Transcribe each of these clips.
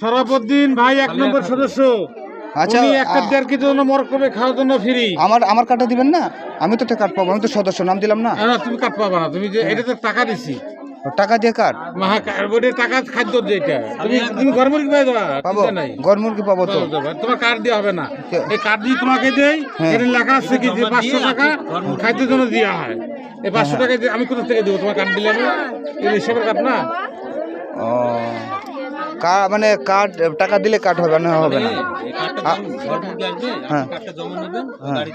সরাফুদ্দিন। ভাই এক নম্বর সদস্য। আচ্ছা, একটা দেড় কেজি জন্য মরকমে খাওয়ার জন্য ফ্রি আমার আমার কার্ডটা দিবেন না? আমি তো কার্ড পাবো আমি তো সদস্য নাম দিলাম না। না তুমি কাট পাবা না তুমি যে এটা তো টাকা দিছি। টাকা দিয়ে কার্ড মাহা ওটা টাকা খাদ্য যেটা তুমি তুমি ঘর পাই দেবা পাবো। তো। তোমার কার্ড দেওয়া হবে না। এই কার্ড দিয়ে তোমাকে দেই হ্যাঁ। লেখা আছে কি যে পাঁচশো টাকা খাদ্যের জন্য দেওয়া হয়। এই পাঁচশো টাকা দিয়ে আমি কোথা থেকে দেবো? তোমার কার্ড দিলে আমি? এই হিসাবের কার্ড না? ও। কা- মানে কার্ড টাকা দিলে কার্ড হবে না হবে না? হ্যাঁ। হ্যাঁ।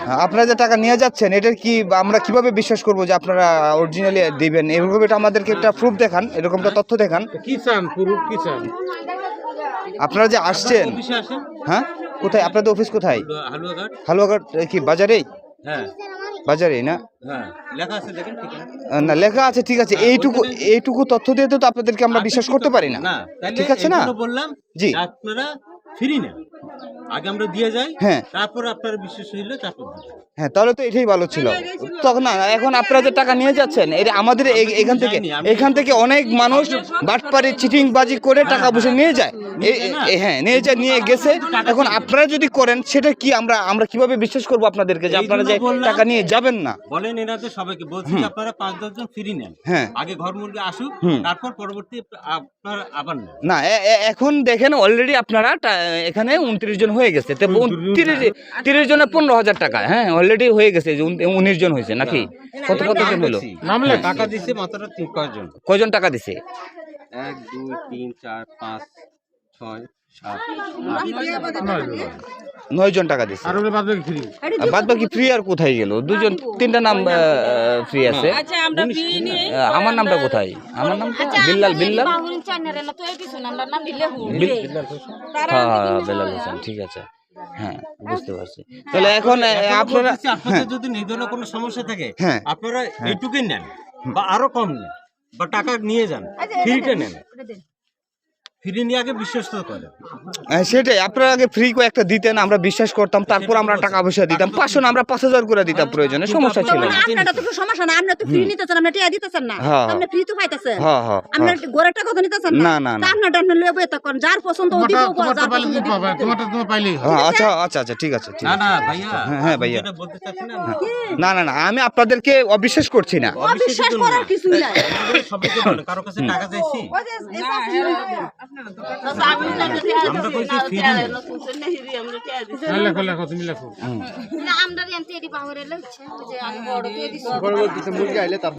হ্যাঁ, আপনারা যে টাকা নিয়ে যাচ্ছেন এটার কি আমরা কীভাবে বিশ্বাস করব যে আপনারা অরিজিনালি দিবেন? এরকম এটা আমাদেরকে একটা প্রুফ দেখান এরকমটা তথ্য দেখান। কি চান? পুরুষ কি চান? আপনারা যে আসছেন হ্যাঁ? কোথায়? আপনাদের অফিস কোথায়? হালুয়াঘাট। হালুয়াঘাট কি বাজারেই? হ্যাঁ। বাজারেই না? হ্যাঁ লেখা আছে ঠিক আছে। না লেখা আছে ঠিক আছে। এইটুকু এইটুকু তথ্য দিয়ে তো আপনাদেরকে আমরা বিশ্বাস করতে পারি না। না ঠিক আছে না? বললাম জি। আপনারা ফ্রি নেন আগে আমরা দিয়ে যাই হ্যাঁ। তারপর আপনার বিশ্বাস হইলে তারপর হ্যাঁ তাহলে তো এটাই ভালো ছিল। তখন না এখন আপনারা যে টাকা নিয়ে যাচ্ছেন এটা আমাদের এখান থেকে এখান থেকে অনেক মানুষ বাটপারি চিটিং বাজি করে টাকা পয়সা নিয়ে যায়। হ্যাঁ নিয়ে যায় নিয়ে গেছে। এখন আপনারা যদি করেন সেটা কি আমরা আমরা কীভাবে বিশ্বাস করব আপনাদেরকে যে আপনারা যে টাকা নিয়ে যাবেন না? বলেন এনাদের সবাইকে বলছি আপনারা পাঁচ দশজন ফ্রি নেন। হ্যাঁ। আগে ঘর মুরগি আসুক তারপর পরবর্তী আপনার আবার না এখন দেখেন অলরেডি আপনারা এখানে উনত্রিশ জন হয়ে গেছে। তো তিরিশ তিরিশ জনে পনেরো হাজার টাকা হ্যাঁ অলরেডি হয়ে গেছে উনিশ জন হয়েছে নাকি? কত কত জন হলো? টাকা দিছে মাত্র কয়জন? কয়জন টাকা দিছে? এক দুই তিন চার পাঁচ ছয় সাত নয় জন টাকা দিছে আর বাদ বাকি ফ্রি আর বাদ বাকি ফ্রি আর কোথায় গেল? দুজন তিনটা নাম ফ্রি আছে। আচ্ছা আমরা নামটা কোথায়? আমার নাম বিল্লাল বিল্লাল। বাহুল চ্যানেলে না তো এই কিছু না নাম দিলে হু বিল- হ্যাঁ হ্যাঁ বেলাল হোসেন ঠিক আছে। হ্যাঁ বুঝতে পারছি। তাহলে এখন আপনারা বলতেছি, যদি এই কোনো সমস্যা থাকে হ্যাঁ। আপনারা এইটুকুই নেন বা আরও কম নেন বা টাকা নিয়ে যান ফ্রিটা নেন। ফ্রি নিয়ে আগে বিশ্বস্ত করেন হ্যাঁ, সেটাই। আপনারা আগে ফ্রি কয়েকটা দিতেন আমরা বিশ্বাস করতাম তারপর আমরা টাকা পয়সা দিতাম। পাঁচশো আমরা পাঁচ হাজার করে দিতাম প্রয়োজনে সমস্যা ছিল না। আপনারা তো সমস্যা না তো ফ্রি নিতেছেন আপনি টিয়া দিতেছেন না। হ্যাঁ। আপনি ফ্রি তো পাইতেছেন। হ্যাঁ হ্যাঁ আপনার গোড়ার টাকা তো নিতেছেন না, না না, না। আপনি লয়ে বইতে কোন যার পছন্দ ও দিব তোমারটা তোমারটা পাইলে পছন্দ পাবে তোমারটা তোমার পাইলেই আচ্ছা আচ্ছা আচ্ছা ঠিক আছে না না ভাইয়া হ্যাঁ, হ্যাঁ, ভাইয়া। যেটা বলতে চাচ্ছেন না না না। না আমি আপনাদেরকে অবিশ্বাস করছি না। অবিশ্বাস করার কিছুই নাই। সবাইকে কারও কাছে টাকা চাইছি? হ্যাঁ, লেখো লেখো তুমি লেখো। আমরা এডি পাওয়ারে লাগছে আমি বড় দিয়ে দিছি।